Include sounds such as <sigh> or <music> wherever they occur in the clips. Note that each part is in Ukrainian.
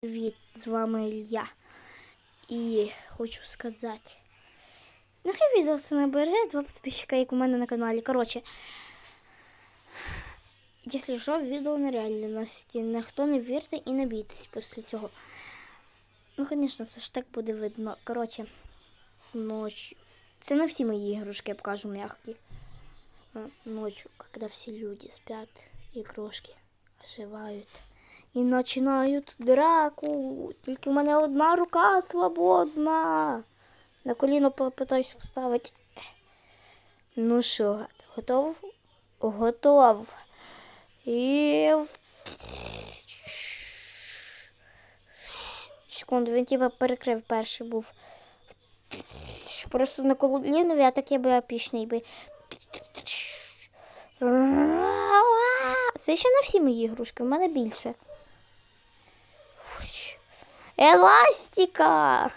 Привіт, з вами Ілля. І хочу сказати. Нехай відео це набере два підписчика, як у мене на каналі. Коротше, якщо що, відео нереальності. Ніхто не вірте і не бійтесь після цього. Ну, звісно, це ж так буде видно. Коротше, ночью. Це не всі мої ігрушки, я покажу м'які. Ночью, когда все люди спят, игрушки оживают. І починають драку. Тільки в мене одна рука свободна. На коліно попитаюсь поставити. Ну що, готов? Готов. І. Секунду, він типа перекрив перший був. Просто на колінові, а так я би епічний би. Це ще не всі мої ігрушки, в мене більше. Фуч. Еластика.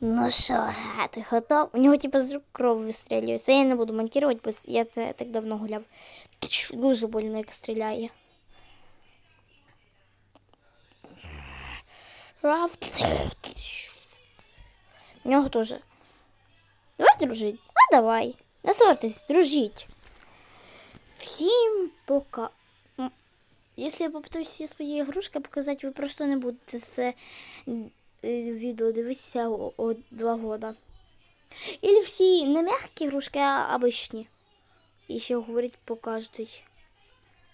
Ну що, ти готов? У нього типу з рук кров вистрілює. Це я не буду монтувати, бо я це так давно гуляв. Дуже больно, як стріляє. Рафт. У нього теж. Давай дружить. А давай. Не ссорьтесь, дружіть. Всім пока. Якщо я попитаюсь всі свої ігрушки показати, ви просто не будете це е, відео дивитися о, два года. Или всі не м'які ігрушки, а обичні. І ще говорить по кожній.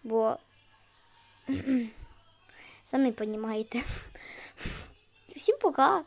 Бо <clears throat> самі розумієте. <laughs> Всім пока.